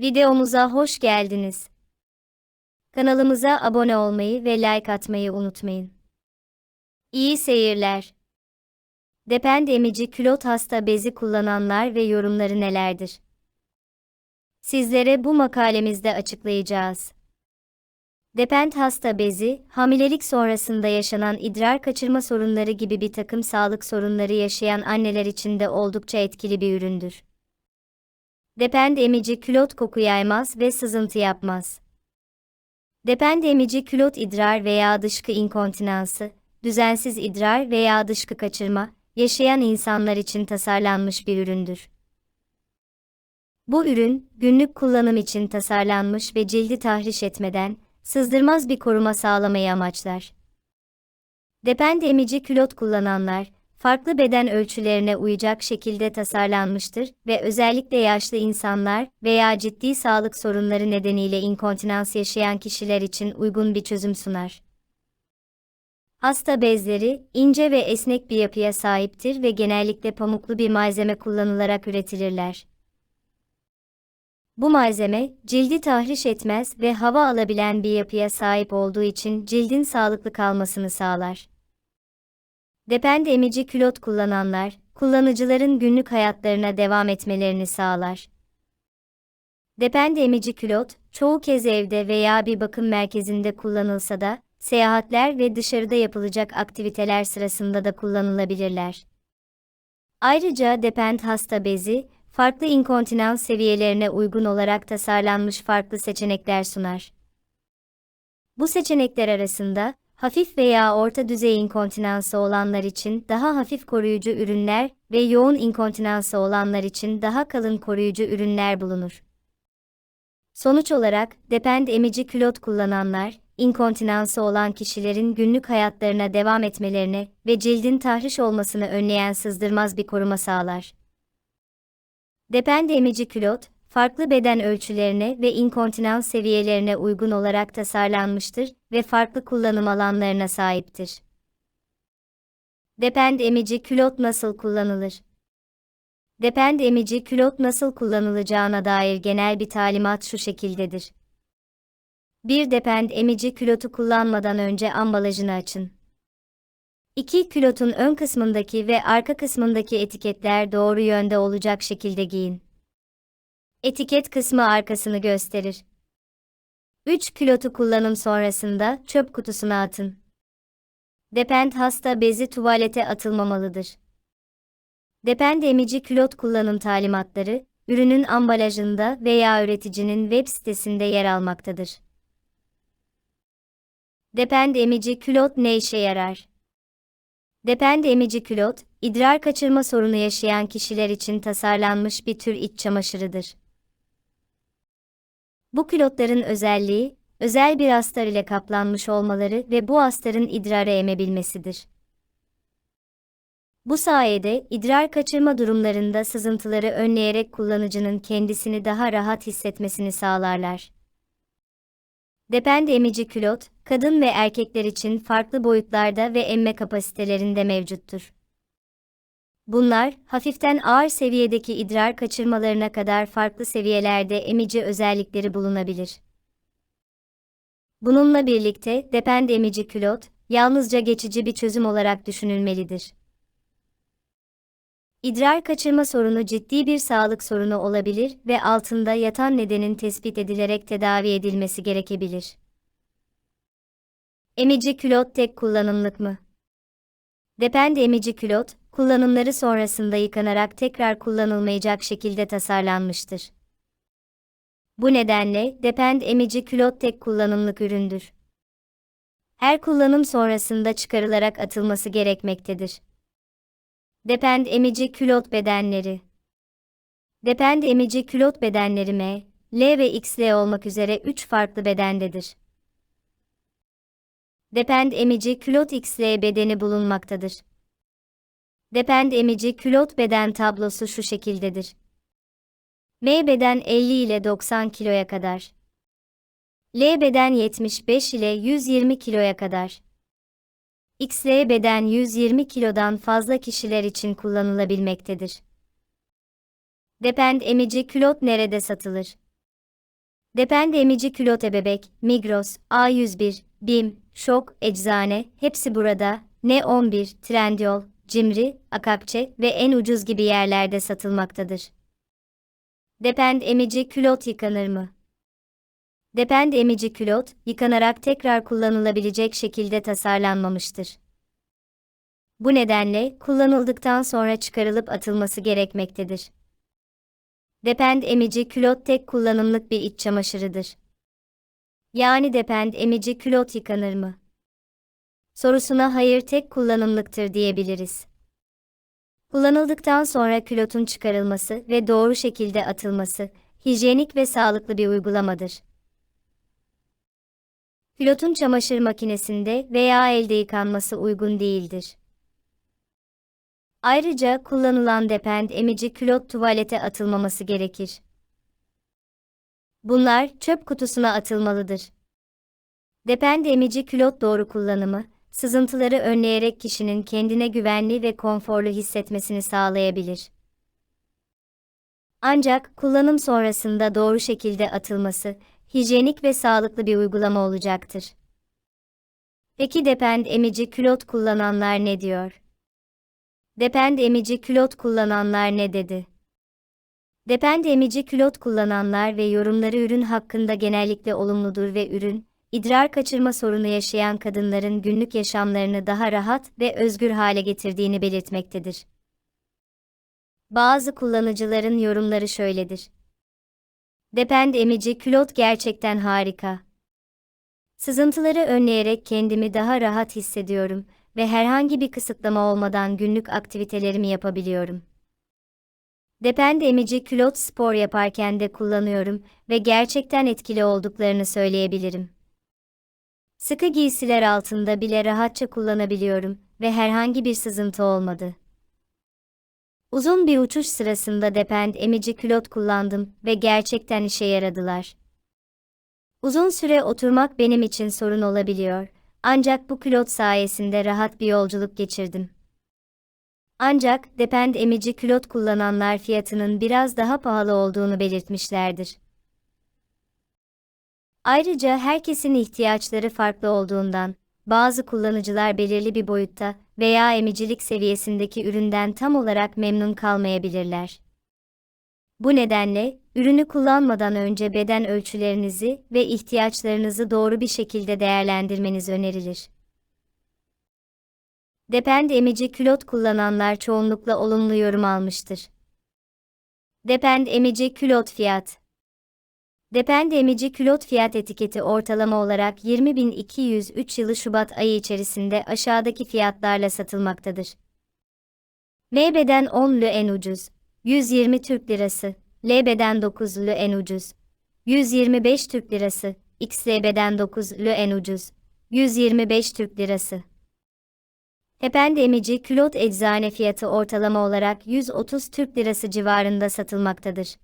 Videomuza hoş geldiniz. Kanalımıza abone olmayı ve like atmayı unutmayın. İyi seyirler. Depend emici külot hasta bezi kullananlar ve yorumları nelerdir? Sizlere bu makalemizde açıklayacağız. Depend hasta bezi, hamilelik sonrasında yaşanan idrar kaçırma sorunları gibi bir takım sağlık sorunları yaşayan anneler için de oldukça etkili bir üründür. Depend emici külot koku yaymaz ve sızıntı yapmaz. Depend emici külot idrar veya dışkı inkontinansı, düzensiz idrar veya dışkı kaçırma, yaşayan insanlar için tasarlanmış bir üründür. Bu ürün, günlük kullanım için tasarlanmış ve cildi tahriş etmeden, sızdırmaz bir koruma sağlamayı amaçlar. Depend emici külot kullananlar, farklı beden ölçülerine uyacak şekilde tasarlanmıştır ve özellikle yaşlı insanlar veya ciddi sağlık sorunları nedeniyle inkontinans yaşayan kişiler için uygun bir çözüm sunar. Hasta bezleri, ince ve esnek bir yapıya sahiptir ve genellikle pamuklu bir malzeme kullanılarak üretilirler. Bu malzeme, cildi tahriş etmez ve hava alabilen bir yapıya sahip olduğu için cildin sağlıklı kalmasını sağlar. Depend emici külot kullananlar, kullanıcıların günlük hayatlarına devam etmelerini sağlar. Depend emici külot, çoğu kez evde veya bir bakım merkezinde kullanılsa da, seyahatler ve dışarıda yapılacak aktiviteler sırasında da kullanılabilirler. Ayrıca Depend hasta bezi, farklı inkontinans seviyelerine uygun olarak tasarlanmış farklı seçenekler sunar. Bu seçenekler arasında, hafif veya orta düzey inkontinansı olanlar için daha hafif koruyucu ürünler ve yoğun inkontinansı olanlar için daha kalın koruyucu ürünler bulunur. Sonuç olarak, depend emici külot kullananlar, inkontinansı olan kişilerin günlük hayatlarına devam etmelerine ve cildin tahriş olmasını önleyen sızdırmaz bir koruma sağlar. Depend emici külot, farklı beden ölçülerine ve inkontinans seviyelerine uygun olarak tasarlanmıştır ve farklı kullanım alanlarına sahiptir. Depend emici külot nasıl kullanılır? Depend emici külot nasıl kullanılacağına dair genel bir talimat şu şekildedir. Bir depend emici külotu kullanmadan önce ambalajını açın. 2. Külotun ön kısmındaki ve arka kısmındaki etiketler doğru yönde olacak şekilde giyin. Etiket kısmı arkasını gösterir. 3. Külotu kullanım sonrasında çöp kutusuna atın. Depend hasta bezi tuvalete atılmamalıdır. Depend emici külot kullanım talimatları, ürünün ambalajında veya üreticinin web sitesinde yer almaktadır. Depend emici külot ne işe yarar? Depend emici külot, idrar kaçırma sorunu yaşayan kişiler için tasarlanmış bir tür iç çamaşırıdır. Bu külotların özelliği, özel bir astar ile kaplanmış olmaları ve bu astarın idrara emebilmesidir. Bu sayede idrar kaçırma durumlarında sızıntıları önleyerek kullanıcının kendisini daha rahat hissetmesini sağlarlar. Depend emici külot, kadın ve erkekler için farklı boyutlarda ve emme kapasitelerinde mevcuttur. Bunlar, hafiften ağır seviyedeki idrar kaçırmalarına kadar farklı seviyelerde emici özellikleri bulunabilir. Bununla birlikte, depend emici külot, yalnızca geçici bir çözüm olarak düşünülmelidir. İdrar kaçırma sorunu ciddi bir sağlık sorunu olabilir ve altında yatan nedenin tespit edilerek tedavi edilmesi gerekebilir. Emici külot tek kullanımlık mı? Depend emici külot, kullanımları sonrasında yıkanarak tekrar kullanılmayacak şekilde tasarlanmıştır. Bu nedenle Depend emici külot tek kullanımlık üründür. Her kullanım sonrasında çıkarılarak atılması gerekmektedir. Depend emici külot bedenleri Depend emici külot bedenleri M, L ve XL olmak üzere 3 farklı bedendedir. Depend emici külot XL bedeni bulunmaktadır. Depend emici külot beden tablosu şu şekildedir. M beden 50 ile 90 kiloya kadar. L beden 75 ile 120 kiloya kadar. XL beden 120 kilodan fazla kişiler için kullanılabilmektedir. Depend emici külot nerede satılır? Depend emici külot ebebek, Migros, A101, BİM, Şok, Eczane, hepsi burada, Ne11, Trendyol, Cimri, Akakçe ve en ucuz gibi yerlerde satılmaktadır. Depend emici külot yıkanır mı? Depend emici külot, yıkanarak tekrar kullanılabilecek şekilde tasarlanmamıştır. Bu nedenle kullanıldıktan sonra çıkarılıp atılması gerekmektedir. Depend emici külot tek kullanımlık bir iç çamaşırıdır. Yani depend emici külot yıkanır mı? Sorusuna hayır tek kullanımlıktır diyebiliriz. Kullanıldıktan sonra külotun çıkarılması ve doğru şekilde atılması, hijyenik ve sağlıklı bir uygulamadır. Külotun çamaşır makinesinde veya elde yıkanması uygun değildir. Ayrıca kullanılan depend emici külot tuvalete atılmaması gerekir. Bunlar çöp kutusuna atılmalıdır. Depend emici külot doğru kullanımı, sızıntıları önleyerek kişinin kendine güvenli ve konforlu hissetmesini sağlayabilir. Ancak kullanım sonrasında doğru şekilde atılması, hijyenik ve sağlıklı bir uygulama olacaktır. Peki depend emici külot kullananlar ne diyor? Depend emici külot kullananlar ne dedi? Depend emici külot kullananlar ve yorumları ürün hakkında genellikle olumludur ve ürün, idrar kaçırma sorunu yaşayan kadınların günlük yaşamlarını daha rahat ve özgür hale getirdiğini belirtmektedir. Bazı kullanıcıların yorumları şöyledir. Depend emici külot gerçekten harika. Sızıntıları önleyerek kendimi daha rahat hissediyorum ve herhangi bir kısıtlama olmadan günlük aktivitelerimi yapabiliyorum. Depend emici külot spor yaparken de kullanıyorum ve gerçekten etkili olduklarını söyleyebilirim. Sıkı giysiler altında bile rahatça kullanabiliyorum ve herhangi bir sızıntı olmadı. Uzun bir uçuş sırasında depend emici külot kullandım ve gerçekten işe yaradılar. Uzun süre oturmak benim için sorun olabiliyor, ancak bu külot sayesinde rahat bir yolculuk geçirdim. Ancak depend emici külot kullananlar fiyatının biraz daha pahalı olduğunu belirtmişlerdir. Ayrıca herkesin ihtiyaçları farklı olduğundan, bazı kullanıcılar belirli bir boyutta veya emicilik seviyesindeki üründen tam olarak memnun kalmayabilirler. Bu nedenle, ürünü kullanmadan önce beden ölçülerinizi ve ihtiyaçlarınızı doğru bir şekilde değerlendirmeniz önerilir. Depend emici külot kullananlar çoğunlukla olumlu yorum almıştır. Depend emici külot fiyat Depend emici külot fiyat etiketi ortalama olarak 20.203 yılı Şubat ayı içerisinde aşağıdaki fiyatlarla satılmaktadır. M beden 10 lü en ucuz, 120 Türk Lirası, L beden 9 lü en ucuz, 125 Türk Lirası, X beden 9 lü en ucuz, 125 Türk Lirası. Depend emici külot eczane fiyatı ortalama olarak 130 Türk Lirası civarında satılmaktadır.